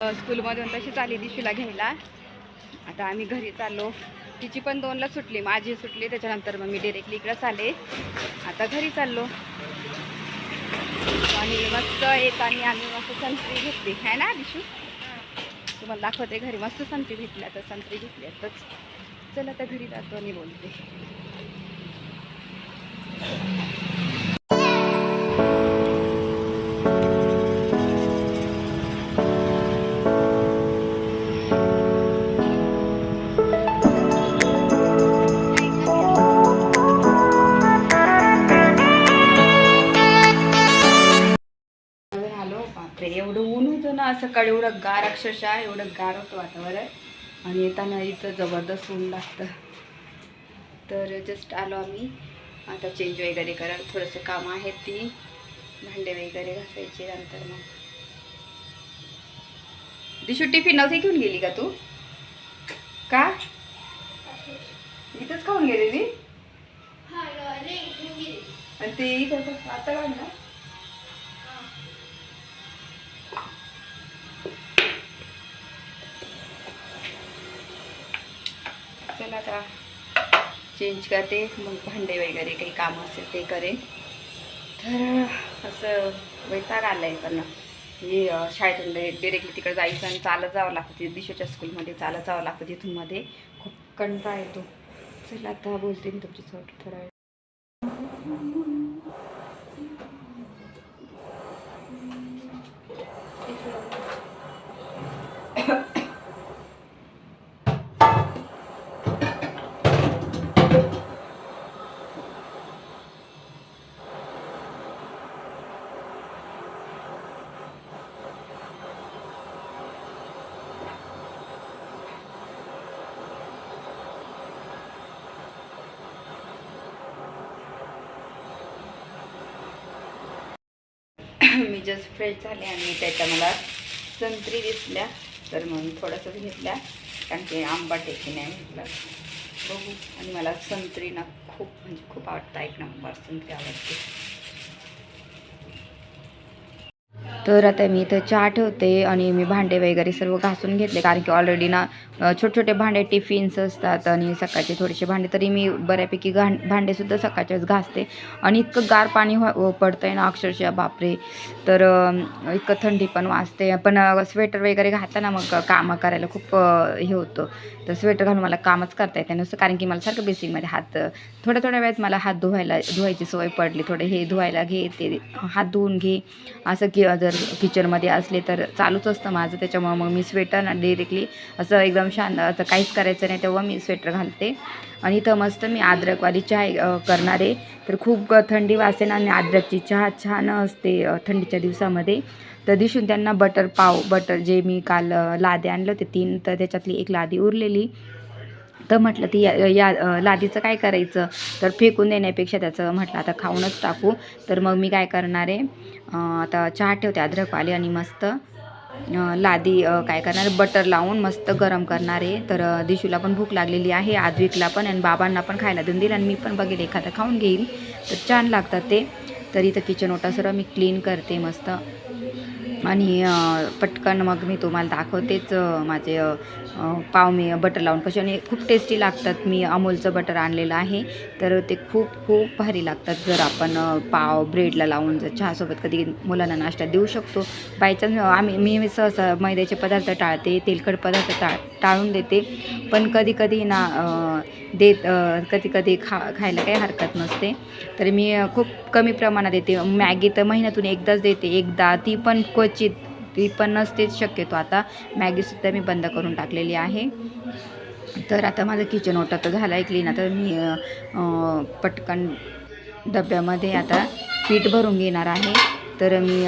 स्कूलमधून तशीच आली दिशूला घ्यायला. आता आम्ही घरी चाललो. तिची पण दोनला सुटली माझी सुटली त्याच्यानंतर मग मी डिरेक्टली इकडंच आले आता घरी चाललो. आणि मस्त एक आणि आम्ही मस्त संत्री घेतली. आहे ना दिशू? तुम्हाला दाखवते घरी. मस्त संत्री घेतल्या तर संत्री घेतली आताच चला आता घरी जातो आणि बोलते. सकाळी एवढं गार अक्षरशः एवढं गार होतं वातावरण. आणि येताना इथं जबरदस्त ऊन लागतं. तर जस्ट आलो आम्ही. आता चेंज वगैरे करायला थोडंसं कामं आहेत ती. भांडे वगैरे घासायचे नंतर मग. दिशू टिफिन नव्हती घेऊन गेली का तू? का? इथंच खाऊन गेलेली? आणि ते इथं आता काढ चेंज करते मग भांडे वगैरे काही काम असेल ते करेन. तर असं वैताग आला आहे पण हे शाळेतून डिरेक्टली तिकडे जायचं आणि चालत जावं लागतं. ते दिशोच्या स्कूलमध्ये चालत जावं लागतं तिथूनमध्ये खूप कंटाळा येतो. चला आता बोलते मी तुमच्यासोबत थोडा वेळ मी जस्ट फ्रेश झाले आणि त्याच्या मला संत्री दिसल्या. तर मग थोडंसंच घेतल्या. कारण की आंबाट आहे की नाही म्हटलं. बघू. आणि मला संत्री ना खूप म्हणजे खूप आवडतं. एक नंबर संत्री आवडते. तर आता मी इथं चहा ठेवते आणि मी भांडे वगैरे सर्व घासून घेतले. कारण की ऑलरेडी ना छोटे छोटे भांडे टिफिन्स असतात आणि सकाळचे थोडेसे भांडे तरी मी बऱ्यापैकी घाण भांडेसुद्धा सकाळच्याच घासते. आणि इतकं गार पाणी हो पडतं आहे ना अक्षरशः बापरे! तर इतकं थंडी पण वाजते. पण स्वेटर वगैरे घातलं मग कामं करायला खूप हे होतं. तर स्वेटर घालून मला कामच करता येते नुसतं कारण की मला सारखं बेसिकमध्ये हात थोड्या थोड्या वेळात मला हात धुवायला धुवायची सवय पडली. थोडे हे धुवायला घे ते हात धुवून घे. असं की जर किचनमध्ये असले तर चालूच असतं माझं. त्याच्यामुळं मग मी स्वेटर डिरेक्टली असं एकदम शांत असं काहीच करायचं नाही तेव्हा मी स्वेटर घालते. आणि इथं मस्त मी अद्रकवाली चहा करणार. आहे तर खूप थंडी वाजते ना आणि अद्रकची चहा छान असते थंडीच्या दिवसामध्ये. तर दिसून त्यांना बटर पाव बटर जे मी काल लादी लादे आणले होते तीन तर त्याच्यातली एक लादी उरलेली. तर म्हटलं ती या या लादीचं काय करायचं? तर फेकून देण्यापेक्षा त्याचं म्हटलं आता खाऊनच टाकू. तर मग मी काय करणार आहे? आता चहा ठेवते अद्रकवाली आणि मस्त. लादी काय करणार बटर लावून मस्त गरम करणार आहे. तर दिशूला पण भूक लागलेली आहे आजवीकला पण आणि बाबांना पण खायला देऊन देईल आणि मी पण बघेल एखादं खाऊन घेईल. तर छान लागतात ते. तर इथं किचन ओटा सर्व मी क्लीन करते मस्त. आणि पटकन मग मी तुम्हाला दाखवतेच माझे पाव मी बटर लावून कसे आणि खूप टेस्टी लागतात. मी अमूलचं बटर आणलेलं आहे तर ते खूप खूप भारी लागतात. जर आपण पाव ब्रेडला लावून जर चहासोबत कधी मुलांना नाश्ता देऊ शकतो. बायचान्स आम्ही मी सहसा मैद्याचे पदार्थ टाळते तेलकट पदार्थ टाळ टाळून देते. पण कधी कधी ना देत कधी कधी खा खायला काही हरकत नसते. तर मी खूप कमी प्रमाणात देते. मॅगी तर महिन्यातून एकदाच देते. एकदा ती पण क्वचित ती पण नसतेच शक्यतो आता. मॅगीसुद्धा मी बंद करून टाकलेली आहे. तर आता माझं किचन ओटा तर झालं आहे क्लीन आता मी पटकन डब्यामध्ये आता पीठ भरून घेणार आहे. तर मी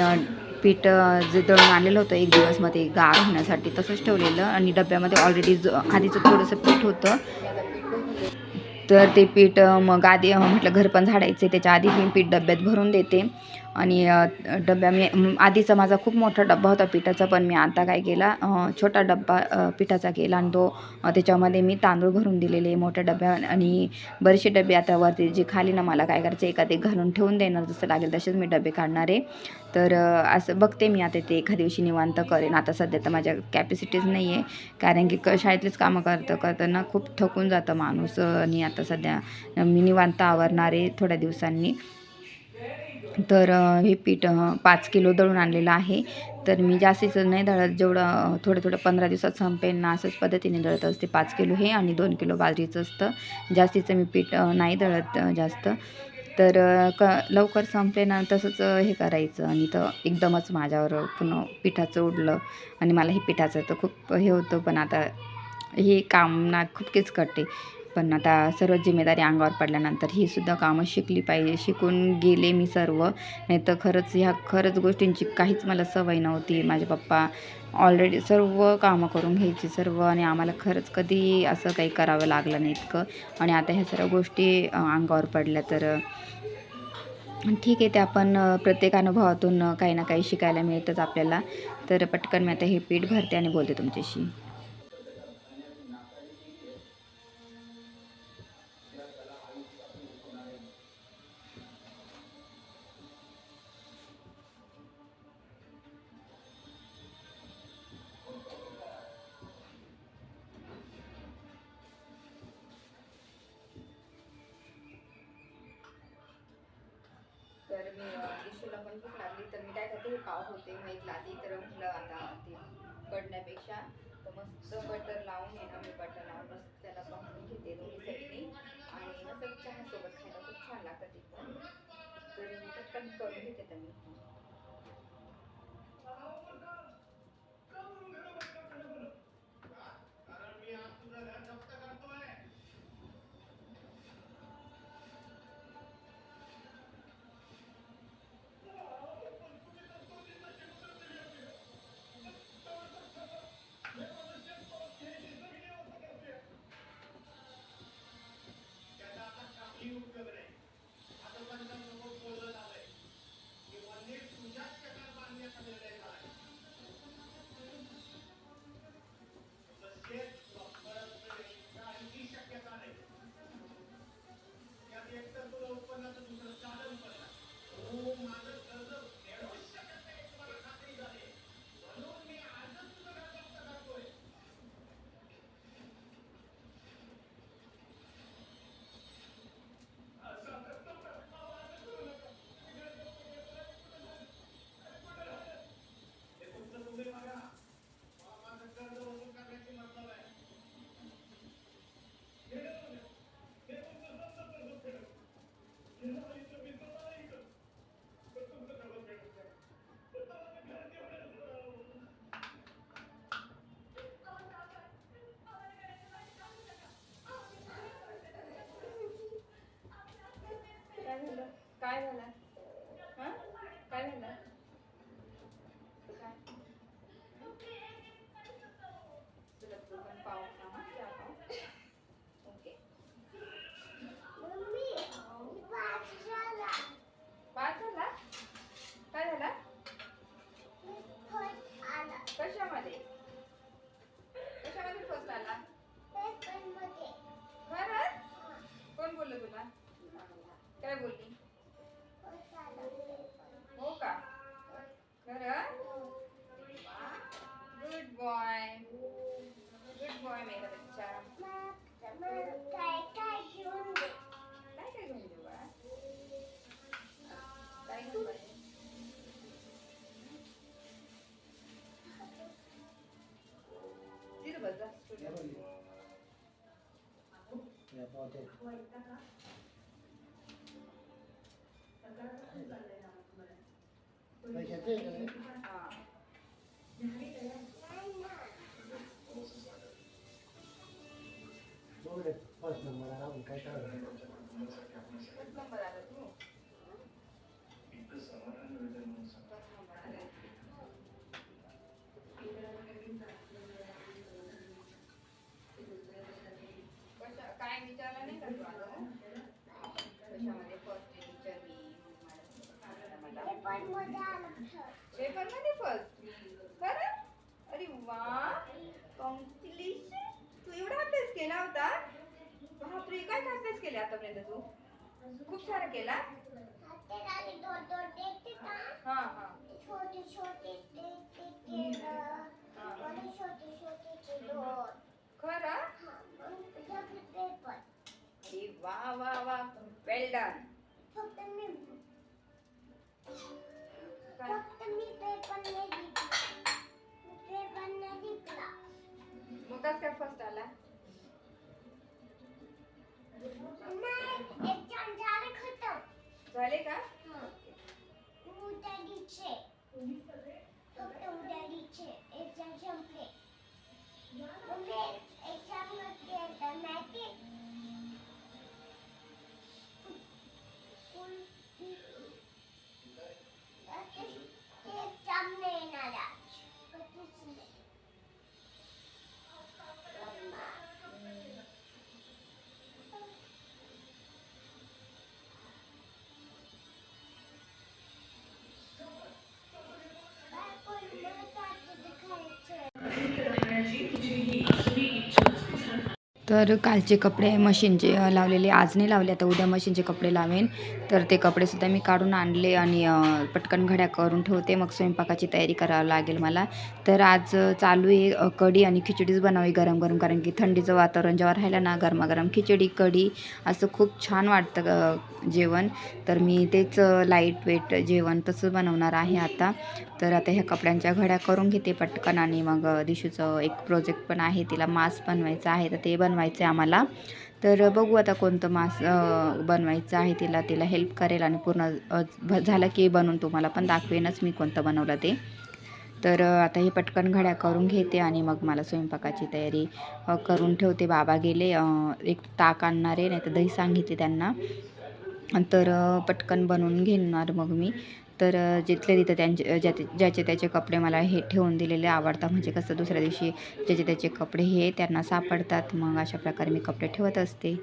पीठ जे दळून आणलेलं होतं एक दिवसमध्ये गार होण्यासाठी तसंच ठेवलेलं. आणि डब्यामध्ये ऑलरेडी ज आधीचं थोडंसं पीठ होतं. तर ते पीठ मग आधी म्हटलं घर पण झाडायचं त्याच्या आधी मी पीठ डब्यात भरून देते. आणि डब्या मी आधीचा माझा खूप मोठा डब्बा होता पिठाचा पण मी आता काय केला छोटा डब्बा पिठाचा केला आणि तो त्याच्यामध्ये मी तांदूळ भरून दिलेले मोठ्या डब्या आणि बरेचसे डबे आता वरती जे खाली ना मला काय करायचं एका ते घालून ठेवून देणार जसं लागेल तसेच मी डबे काढणार आहे. तर असं बघते मी आता ते एखाद्या दिवशी निवांत करेन. आता सध्या तर माझ्या कॅपॅसिटीज नाही आहे. कारण की क शाळेतलीच कामं करतं करताना खूप थकून जातं माणूस आणि आता सध्या मी निवांत आवरणार आहे थोड्या दिवसांनी. तर हे पीठ पाच किलो दळून आणलेलं आहे. तर मी जास्तीचं नाही दळत. जेवढं थोडं थोडं पंधरा दिवसात संपेन ना असंच पद्धतीने दळत असते. पाच किलो हे आणि दोन किलो बाजरीचं असतं. जास्तीचं मी पीठ नाही दळत जास्त. तर क लवकर संपले ना तसंच हे करायचं. आणि तर एकदमच माझ्यावर पुन्हा पिठाचं उडलं. आणि मला हे पिठाचं तर खूप हे होतं. पण आता हे काम ना खूप किचकटते. पण आता सर्व जिम्मेदारी अंगावर पडल्यानंतर ही सुद्धा कामं शिकली पाहिजे. शिकून गेले मी सर्व. नाही तर खरंच ह्या खरंच गोष्टींची काहीच मला सवय नव्हती. माझे पप्पा ऑलरेडी सर्व कामं करून घ्यायची सर्व आणि आम्हाला खरंच कधी असं काही करावं लागलं नाही इतकं. आणि आता ह्या सर्व गोष्टी अंगावर पडल्या तर ठीक आहे ते आपण प्रत्येक अनुभवातून काही ना काही शिकायला मिळतंच आपल्याला. तर पटकन मी आता हे पीठ भरते आणि बोलते तुमच्याशी. मी इशूला पण भूक लागली. तर मी काय करते हे पाव होते मग एक लादी तर म्हटलं आता ते पडण्यापेक्षा तर मस्त बटर लावून आहे ना मी बटर लावून मस्त त्याला पाहून घेते दोन्ही चटणी. आणि मस्त चहासोबत खायला खूप छान लागतं ते पण. तर मी पटकन करून घेते तर हा फर्स्ट नंबर आला काय काय किती नंबर आला तू फर्स्ट नंबर आला कशा काय विचारलं नाही का पेपरमध्ये फर्स्ट पेपरमध्ये फर्स्ट खरं अरे वा. कॉम्पिटिशन तू एवढा अभ्यास केला होता? बापरे काय काय अभ्यास केला आतापर्यंत तू? खूप सारा केला. हा हा. छोटे छोटे छोटे छोटे खरं? पेपर अरे वा वा वा. वेल डन फक्त मी फक्त मी पेपर नाही जिंकला मी पेपर नाही जिंकला मग कसं काय फर्स्ट आला? नाही एक्झाम झाले खतम झाले का? उद्या दिचे फक्त उद्या दिचे एक्झाम संपले मग मी एक्झाममध्ये येतं तर कालचे कपडे मशीनचे लावलेले. आज नाही लावले आता उद्या मशीनचे कपडे लावेन. तर ते कपडेसुद्धा मी काढून आणले आणि पटकन घड्या करून ठेवते. मग स्वयंपाकाची तयारी करावं लागेल मला. तर आज चालू आहे कढी आणि खिचडीच बनावी गरम गरम. कारण की थंडीचं वातावरण जेव्हा राहिलं ना गरमागरम खिचडी कढी असं खूप छान वाटतं जेवण. तर मी तेच लाइट वेट जेवण तसं बनवणार आहे आता. तर आता ह्या कपड्यांच्या घड्या करून घेते पटकन आणि मग दिशूचं एक प्रोजेक्ट पण आहे. तिला मास्क बनवायचं आहे तर ते बनवायचं आहे आम्हाला. तर बघू आता कोणतं मास बनवायचं आहे तिला तिला हेल्प करेल आणि पूर्ण भ- झालं की बनवून तुम्हाला पण दाखवेनच मी कोणतं बनवलं ते. तर आता हे पटकन घड्या करून घेते आणि मग मला स्वयंपाकाची तयारी करून ठेवते. बाबा गेले एक ताक आणणारे नाही तर दही सांगितले त्यांना. तर पटकन बनवून घेणार मग मी. तर जिथल्या जिथले तिथं त्यांचे ज्या ज्याचे त्याचे कपडे मला हे ठेवून दिलेले आवडतात म्हणजे कसं दुसऱ्या दिवशी ज्याचे त्याचे कपडे हे त्यांना सापडतात मग अशा प्रकारे मी कपडे ठेवत असते.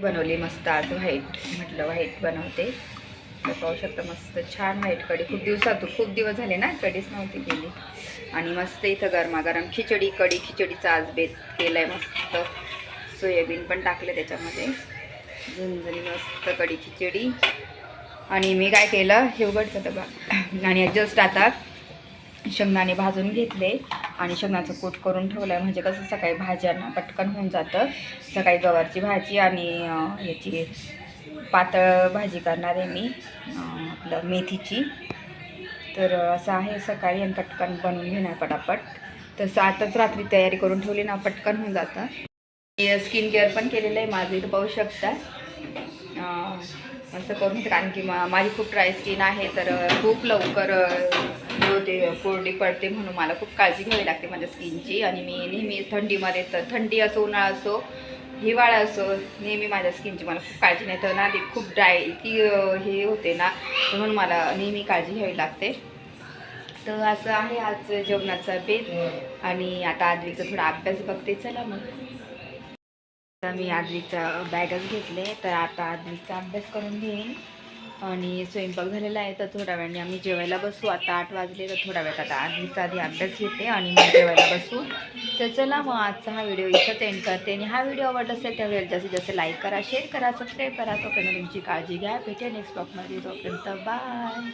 बनवली मस्त आज व्हाईट. म्हटलं व्हाईट बनवते. तर पाहू शकता मस्त छान व्हाईट कढी. खूप दिवसातून खूप दिवस झाले ना कढीच नव्हती केली. आणि मस्त इथं गरमागरम खिचडी कढी खिचडीचा आज बेत केला आहे मस्त. सोयाबीन पण टाकलं त्याच्यामध्ये. झणझणी मस्त कढी खिचडी. आणि मी काय केलं हे उघडचं तर बा आणि जस्ट आता शेंगदाणे भाजून घेतले. आणि शेंगदाण्याचं कूट करून ठेवलं आहे म्हणजे कसं सकाळी भाज्यांना पटकन होऊन जातं. सकाळी गवारची भाजी आणि याची पातळ भाजी करणार आहे मी आपलं मेथीची. तर असं आहे सकाळी आणि पटकन बनवून घेणार पटापट. तसं आताच रात्री तयारी करून ठेवली ना पटकन होऊन जातं. स्किन केअर पण केलेलं आहे माझं इथं पाहू शकता. असं करून कारण की माझी खूप ड्राय स्किन आहे तर खूप लवकर ते कोरडी पडते म्हणून मला खूप काळजी घ्यावी लागते माझ्या स्किनची. आणि मी नेहमी थंडीमध्ये तर थंडी असो उन्हाळा असो हिवाळा असो नेहमी माझ्या स्किनची मला खूप काळजी नाही. तर ना ती खूप ड्राय ती हे होते ना म्हणून मला नेहमी काळजी घ्यावी लागते. तर असं आहे आज जेवणाचा बेत. आणि आता आदवीचा थोडा अभ्यास बघते. चला मग. आता मी आदवीचा बॅगच घेतले. तर आता आदवीचा अभ्यास करून घेईन. आणि स्वयंपाक झालेला आहे तर थोड्या वेळाने आम्ही जेवायला बसू. आता आठ वाजले तर थोड्या वेळात आता आधीचा आधी अभ्यास घेते आणि मग जेवायला बसू. तर चला मग आजचा हा व्हिडिओ इथंच एंड करते. आणि हा व्हिडिओ आवडला असेल त्यावेळेला जास्तीत जास्त लाईक करा शेअर करा सबस्क्राईब करा. तोपर्यंत तुमची काळजी घ्या. भेटे नेक्स्ट ब्लॉगमध्ये तोपर्यंत बाय